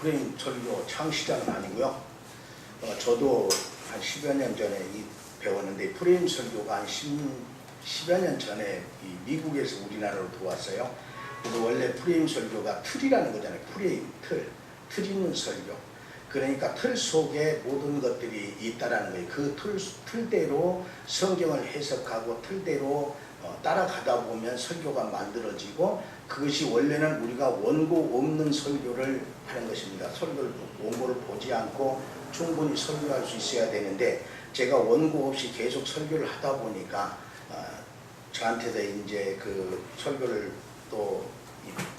프레임 설교 창시자는 아니고요. 어, 저도 한 10여 년 전에 이 배웠는데 프레임 설교가 한 10, 10여 년 전에 이 미국에서 우리나라로 들어왔어요. 그래서 원래 프레임 설교가 틀이라는 거잖아요. 프레임, 틀. 틀 있는 설교. 그러니까 틀 속에 모든 것들이 있다라는 거예요. 그 틀, 틀대로 성경을 해석하고 틀대로 어, 따라가다 보면 설교가 만들어지고 그것이 원래는 우리가 원고 없는 설교를 하는 것입니다. 설교를 원고를 보지 않고 충분히 설교할 수 있어야 되는데 제가 원고 없이 계속 설교를 하다 보니까 어, 저한테도 이제 그 설교를 또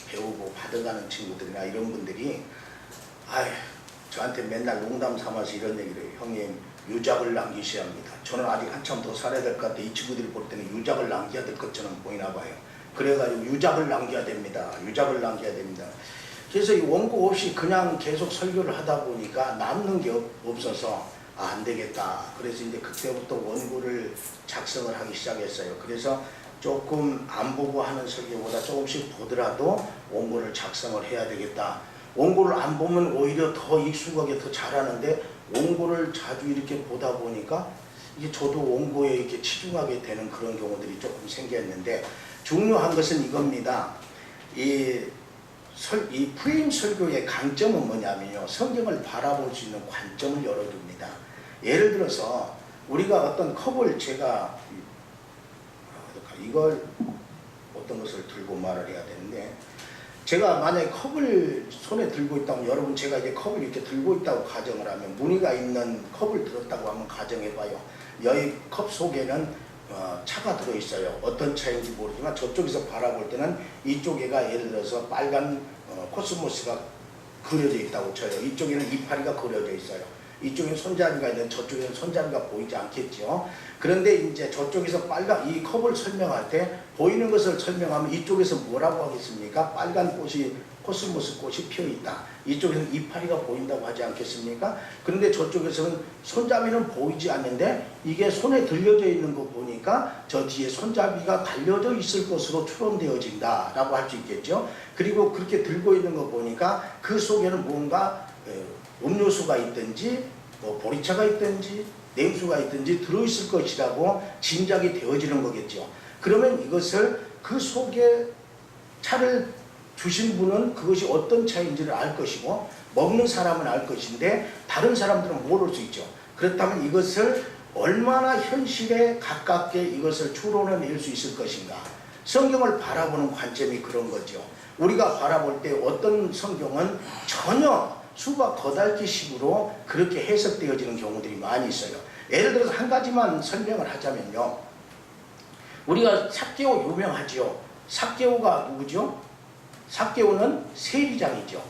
배우고 받아가는 친구들이나 이런 분들이 아휴 저한테 맨날 농담 삼아서 이런 얘기를 해요. 형님 유작을 남기셔야 합니다. 저는 아직 한참 더 살아야 될 것 같아. 이 친구들이 볼 때는 유작을 남겨야 될 것처럼 보이나 봐요. 그래가지고 유작을 남겨야 됩니다. 유작을 남겨야 됩니다. 그래서 이 원고 없이 그냥 계속 설교를 하다 보니까 남는 게 없- 없어서 아, 안 되겠다. 그래서 이제 그때부터 원고를 작성을 하기 시작했어요. 그래서 조금 안 보고 하는 설교보다 조금씩 보더라도 원고를 작성을 해야 되겠다. 원고를 안 보면 오히려 더 익숙하게 더 잘하는데 원고를 자주 이렇게 보다 보니까 이게 저도 원고에 이렇게 치중하게 되는 그런 경우들이 조금 생겼는데 중요한 것은 이겁니다. 이, 설, 이 프레임 설교의 강점은 뭐냐면요. 성경을 바라볼 수 있는 관점을 열어줍니다. 예를 들어서 우리가 어떤 컵을 제가 이- 이걸 어떤 것을 들고 말을 해야 되는데 제가 만약에 컵을 손에 들고 있다면 여러분 제가 이제 컵을 이렇게 들고 있다고 가정을 하면 무늬가 있는 컵을 들었다고 한번 가정해 봐요. 여기 컵 속에는 어, 차가 들어있어요. 어떤 차인지 모르지만 저쪽에서 바라볼 때는 이쪽에가 예를 들어서 빨간 어, 코스모스가 그려져 있다고 쳐요. 이쪽에는 이파리가 그려져 있어요. 이쪽에는 손잡이가 있는데 저쪽에는 손잡이가 보이지 않겠죠. 그런데 이제 저쪽에서 빨간 이 컵을 설명할 때 보이는 것을 설명하면 이쪽에서 뭐라고 하겠습니까? 빨간 꽃이 코스모스 꽃이 피어 있다. 이쪽에서는 이파리가 보인다고 하지 않겠습니까? 그런데 저쪽에서는 손잡이는 보이지 않는데 이게 손에 들려져 있는 거 보니까 저 뒤에 손잡이가 달려져 있을 것으로 추론되어진다라고 할 수 있겠죠. 그리고 그렇게 들고 있는 거 보니까 그 속에는 뭔가 에, 음료수가 있든지 뭐 보리차가 있든지 냉수가 있든지 들어있을 것이라고 짐작이 되어지는 거겠죠. 그러면 이것을 그 속에 차를 주신 분은 그것이 어떤 차인지를 알 것이고 먹는 사람은 알 것인데 다른 사람들은 모를 수 있죠. 그렇다면 이것을 얼마나 현실에 가깝게 이것을 추론해낼 수 있을 것인가. 성경을 바라보는 관점이 그런 거죠. 우리가 바라볼 때 어떤 성경은 전혀 수박 거달기식으로 그렇게 해석되어지는 경우들이 많이 있어요. 예를 들어서 한 가지만 설명을 하자면요. 우리가 삭개오 유명하지요. 삭개오가 누구죠? 삭개오는 세리장이죠.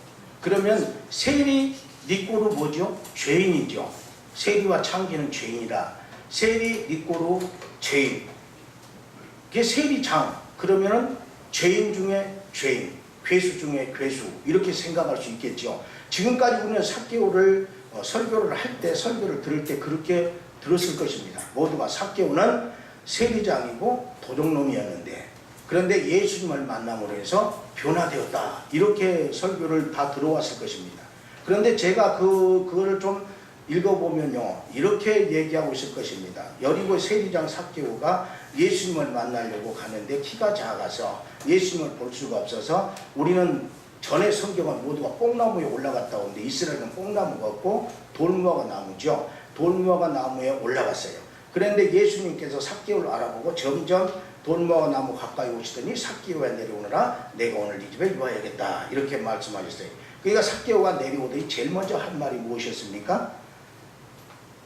그러면 세리 니꼬로 뭐죠? 죄인이죠. 세리와 창기는 죄인이라. 세리 니꼬로 죄인. 그게 세리장. 그러면은 죄인 중에 죄인, 괴수 중에 괴수 이렇게 생각할 수 있겠죠. 지금까지 우리는 삭개오를 어, 설교를 할 때 설교를 들을 때 그렇게 들었을 것입니다. 모두가 삭개오는 세리장이고 도둑놈이었는데 그런데 예수님을 만남으로 해서 변화되었다. 이렇게 설교를 다 들어왔을 것입니다. 그런데 제가 그, 그거를 좀 읽어보면요. 이렇게 얘기하고 있을 것입니다. 여리고 세리장 삭개오가 예수님을 만나려고 가는데 키가 작아서 예수님을 볼 수가 없어서 우리는 전에 성경은 모두가 뽕나무에 올라갔다 오는데 이스라엘은 뽕나무가 없고 돌무화가 나무죠. 돌무화가 나무에 올라갔어요. 그런데 예수님께서 삭개오를 알아보고 점점 돌무화 나무 가까이 오시더니 삭개오가 내려오느라 내가 오늘 네 집에 유하야겠다 이렇게 말씀하셨어요. 그러니까 삭개오가 내려오더니 제일 먼저 한 말이 무엇이었습니까?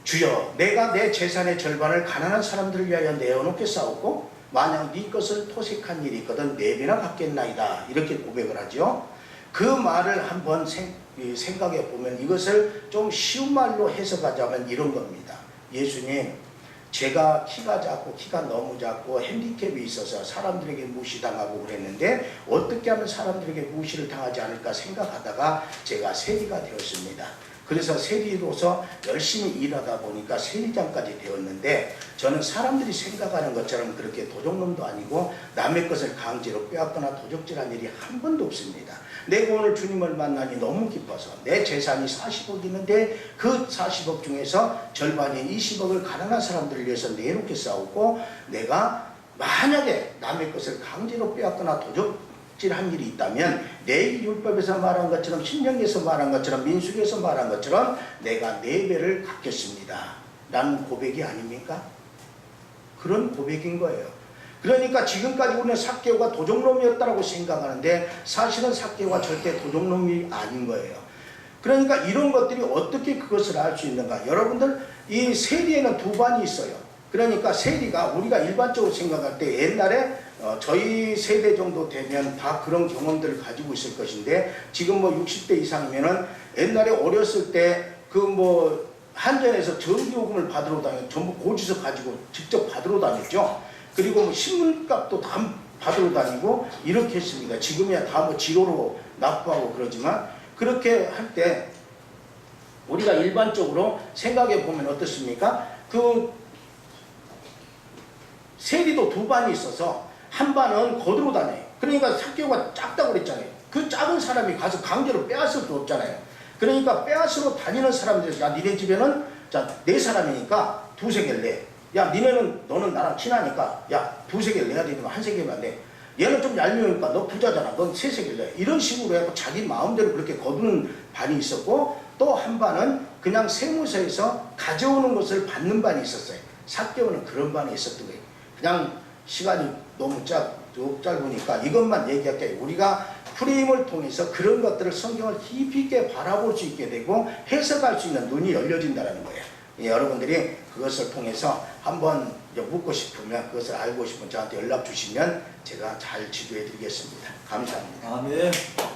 주여 내가 내 재산의 절반을 가난한 사람들을 위하여 내어놓게 싸웠고 만약 네 것을 토색한 일이 있거든 네 배나 갚겠나이다 이렇게 고백을 하죠. 그 말을 한번 생각해 보면 이것을 좀 쉬운 말로 해석하자면 이런 겁니다. 예수님 제가 키가 작고 키가 너무 작고 핸디캡이 있어서 사람들에게 무시당하고 그랬는데 어떻게 하면 사람들에게 무시를 당하지 않을까 생각하다가 제가 세리가 되었습니다. 그래서 세리로서 열심히 일하다 보니까 세리장까지 되었는데 저는 사람들이 생각하는 것처럼 그렇게 도적놈도 아니고 남의 것을 강제로 빼앗거나 도적질한 일이 한 번도 없습니다. 내가 오늘 주님을 만나니 너무 기뻐서 내 재산이 40억 있는데 그 40억 중에서 절반인 20억을 가난한 사람들을 위해서 내놓게 싸우고 내가 만약에 남의 것을 강제로 빼앗거나 도적 질한 일이 있다면 내 율법에서 말한 것처럼 신령에서 말한 것처럼 민수기에서 말한 것처럼 내가 네 배를 갚겠습니다. 라는 고백이 아닙니까? 그런 고백인 거예요. 그러니까 지금까지 우리는 사개오가 도적놈이었다고 생각하는데 사실은 사개오가 절대 도적놈이 아닌 거예요. 그러니까 이런 것들이 어떻게 그것을 알 수 있는가? 여러분들 이 세리에는 두 반이 있어요. 그러니까 세리가 우리가 일반적으로 생각할 때 옛날에 어, 저희 세대 정도 되면 다 그런 경험들을 가지고 있을 것인데 지금 뭐 60대 이상이면은 옛날에 어렸을 때 그 뭐 한전에서 전기요금을 받으러 다녔 전부 고지서 가지고 직접 받으러 다녔죠. 그리고 뭐 신문값도 다 받으러 다니고 이렇게 했습니다. 지금이야 다 뭐 지로로 납부하고 그러지만 그렇게 할 때 우리가 일반적으로 생각해 보면 어떻습니까? 그 세리도 두 반이 있어서 한 반은 거들어 다녀요. 그러니까 사개오가 작다고 그랬잖아요. 그 작은 사람이 가서 강제로 빼앗을 수 없잖아요. 그러니까 빼앗으러 다니는 사람들, 야, 니네 집에는 자, 네 사람이니까 두세 개를 내. 야, 니네는, 너는 나랑 친하니까, 야, 두세 개를 내야 되지만 한 세 개만 내. 얘는 좀 얄미우니까 너 부자잖아. 넌 세 세 개를 내. 이런 식으로 해서 자기 마음대로 그렇게 거두는 반이 있었고, 또 한 반은 그냥 세무서에서 가져오는 것을 받는 반이 있었어요. 사개오는 그런 반이 있었던 거예요. 그냥 시간이 너무 짧, 짧으니까 이것만 얘기할게요. 우리가 프레임을 통해서 그런 것들을 성경을 깊이 있게 바라볼 수 있게 되고 해석할 수 있는 눈이 열려진다는 거예요. 예, 여러분들이 그것을 통해서 한번 묻고 싶으면 그것을 알고 싶으면 저한테 연락 주시면 제가 잘 지도해 드리겠습니다. 감사합니다. 아멘.